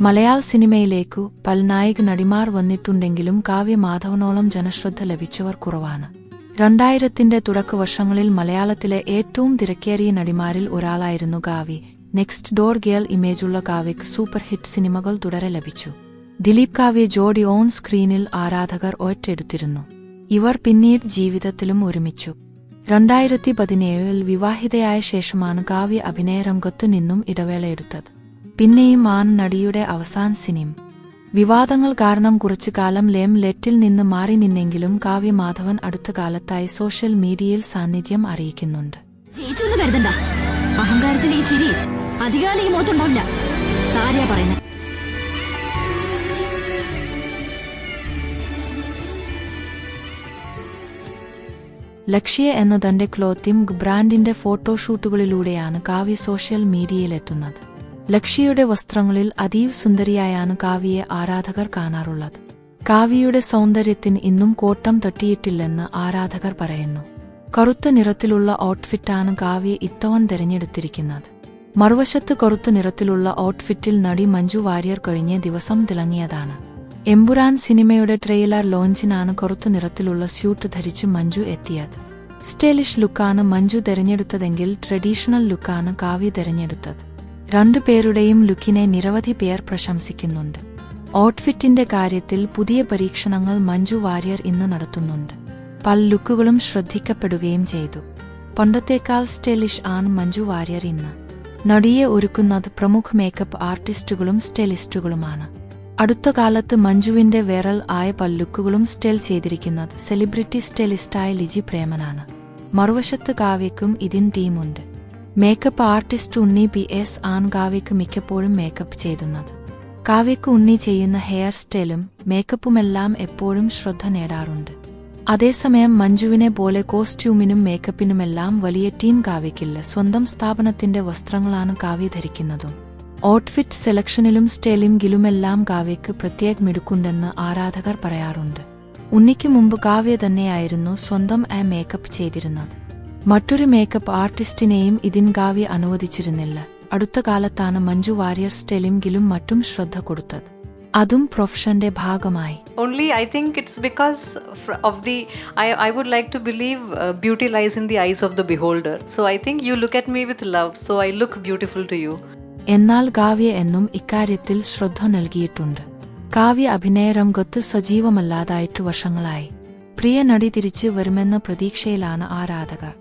മലയാള സിനിമയിലേക്കു പൽനായിക നടിമാർ വന്നിട്ടുണ്ടെങ്കിലും കാവ്യ മാധവനോളം ജനശ്രദ്ധ ലഭിച്ചവർ കുറവാണ്. രണ്ടായിരത്തിന്റെ തുടക്ക വർഷങ്ങളിൽ മലയാളത്തിലെ ഏറ്റവും തിരക്കേറിയ നടിമാരിൽ ഒരാളായിരുന്നു കാവ്യ. നെക്സ്റ്റ് ഡോർ ഗേൾ ഇമേജുള്ള കാവ്യക്ക് സൂപ്പർ ഹിറ്റ് സിനിമകൾ തുടരെ ലഭിച്ചു. ദിലീപ് കാവ്യ ജോഡി ഓൺ സ്ക്രീനിൽ ആരാധകർ ഒറ്റെടുത്തിരുന്നു. ഇവർ പിന്നീട് ജീവിതത്തിലും ഒരുമിച്ചു. രണ്ടായിരത്തി പതിനേഴിൽ വിവാഹിതയായ ശേഷമാണ് കാവ്യ അഭിനയരംഗത്തു നിന്നും ഇടവേളയെടുത്തത്. പിന്നെയും ആൺ നടിയുടെ അവസാന സിനിം വിവാദങ്ങൾ കാരണം കുറച്ചു കാലം ലേം ലെറ്റിൽ നിന്ന് മാറി നിന്നെങ്കിലും കാവ്യ മാധവൻ അടുത്ത കാലത്തായി സോഷ്യൽ മീഡിയയിൽ സാന്നിധ്യം അറിയിക്കുന്നുണ്ട്. ജയിച്ചു എന്ന് കരുതണ്ട. അഹങ്കാരത്തിന്റെ ഈ ചിരി അധികാലം ഈ മുഖത്തുണ്ടാവില്ല പറയുന്നത് ലക്ഷ്യ എന്ന തന്റെ ക്ലോത്തിംഗ് ബ്രാൻഡിന്റെ ഫോട്ടോഷൂട്ടുകളിലൂടെയാണ് കാവ്യ സോഷ്യൽ മീഡിയയിലെത്തുന്നത്. ലക്ഷ്യയുടെ വസ്ത്രങ്ങളിൽ അതീവ് സുന്ദരിയായാണ് കാവ്യയെ ആരാധകർ കാണാറുള്ളത്. കാവ്യയുടെ സൗന്ദര്യത്തിന് ഇന്നും കോട്ടം തട്ടിയിട്ടില്ലെന്ന് ആരാധകർ പറയുന്നു. കറുത്ത നിറത്തിലുള്ള ഔട്ട്ഫിറ്റാണ് കാവ്യ ഇത്തവണ തിരഞ്ഞെടുത്തിരിക്കുന്നത്. മറുവശത്ത് കറുത്ത നിറത്തിലുള്ള ഔട്ട്ഫിറ്റിൽ നടി മഞ്ജു വാര്യർ കഴിഞ്ഞ ദിവസം തിളങ്ങിയതാണ്. എമ്പുരാൻ സിനിമയുടെ ട്രെയിലർ ലോഞ്ചിനാണ് കറുത്ത നിറത്തിലുള്ള സ്യൂട്ട് ധരിച്ച് മഞ്ജു എത്തിയത്. സ്റ്റൈലിഷ് ലുക്കാണ് മഞ്ജു തിരഞ്ഞെടുത്തതെങ്കിൽ ട്രഡീഷണൽ ലുക്കാണ് കാവ്യ തിരഞ്ഞെടുത്തത്. രണ്ടുപേരുടെയും ലുക്കിനെ നിരവധി പേർ പ്രശംസിക്കുന്നുണ്ട്. ഔട്ട്ഫിറ്റിന്റെ കാര്യത്തിൽ പുതിയ പരീക്ഷണങ്ങൾ മഞ്ജു വാര്യർ ഇന്ന് നടത്തുന്നുണ്ട്. പല ലുക്കുകളും ശ്രദ്ധിക്കപ്പെടുകയും ചെയ്തു. പണ്ടത്തേക്കാൾ സ്റ്റൈലിഷ് ആണ് മഞ്ജു വാര്യർ ഇന്ന്. നടിയെ ഒരുക്കുന്നത് പ്രമുഖ മേക്കപ്പ് ആർട്ടിസ്റ്റുകളും സ്റ്റൈലിസ്റ്റുകളുമാണ്. അടുത്ത കാലത്ത് മഞ്ജുവിന്റെ വിരൽ ആയ പല്ലുക്കുകളും സ്റ്റൈൽ ചെയ്തിരിക്കുന്നത് സെലിബ്രിറ്റി സ്റ്റൈലിസ്റ്റായ ലിജി പ്രേമനാണ്. മറുവശത്ത് കാവ്യക്കും ഇതിൻ ടീമുണ്ട്. Makeup artist Unni B S ആൺ കാവ്യക്ക് മിക്കപ്പോഴും മേക്കപ്പ് ചെയ്യുന്നത് കാവ്യക്ക് ഉണ്ണി ചെയ്യുന്ന ഹെയർ സ്റ്റൈലും മേക്കപ്പുമെല്ലാം എപ്പോഴും ശ്രദ്ധ നേടാറുണ്ട്. അതേസമയം മഞ്ജുവിനെ പോലെ കോസ്റ്റ്യൂമിനും മേക്കപ്പിനുമെല്ലാം വലിയ ടീം കാവ്യക്കില്ല. സ്വന്തം സ്ഥാപനത്തിന്റെ വസ്ത്രങ്ങളാണ് കാവ്യ ധരിക്കുന്നതും. ഔട്ട്ഫിറ്റ് സെലക്ഷനിലും സ്റ്റൈലിംഗിലുമെല്ലാം കാവ്യക്ക് പ്രത്യേക മിടുക്കുണ്ടെന്ന് ആരാധകർ പറയാറുണ്ട്. ഉണ്ണിക്ക് മുമ്പ് കാവ്യ തന്നെയായിരുന്നു സ്വന്തം ആ മേക്കപ്പ് ചെയ്തിരുന്നത്. മറ്റൊരു മേക്കപ്പ് ആർട്ടിസ്റ്റിനെയും ഇതിൻ കാവ്യ അനുവദിച്ചിരുന്നില്ല. അടുത്ത കാലത്താണ് മഞ്ജു വാര്യർ സ്റ്റെലിംഗിലും മറ്റും ശ്രദ്ധ കൊടുത്തത്. അതും പ്രൊഫഷന്റെ ഭാഗമായി. Only I think it's because of the I I would like to believe beauty lies in the eyes of the of the beholder. So i think you look at me with love so i look beautiful to you. എന്നാൽ കാവ്യ എന്നും ഇക്കാര്യത്തിൽ ശ്രദ്ധ നൽകിയിട്ടുണ്ട്. കാവ്യ അഭിനയ രംഗത്ത് സജീവമല്ലാതായിട്ട് വർഷങ്ങളായി പ്രിയ നടി തിരിച്ചു വരുമെന്ന പ്രതീക്ഷയിലാണ് ആരാധകർ.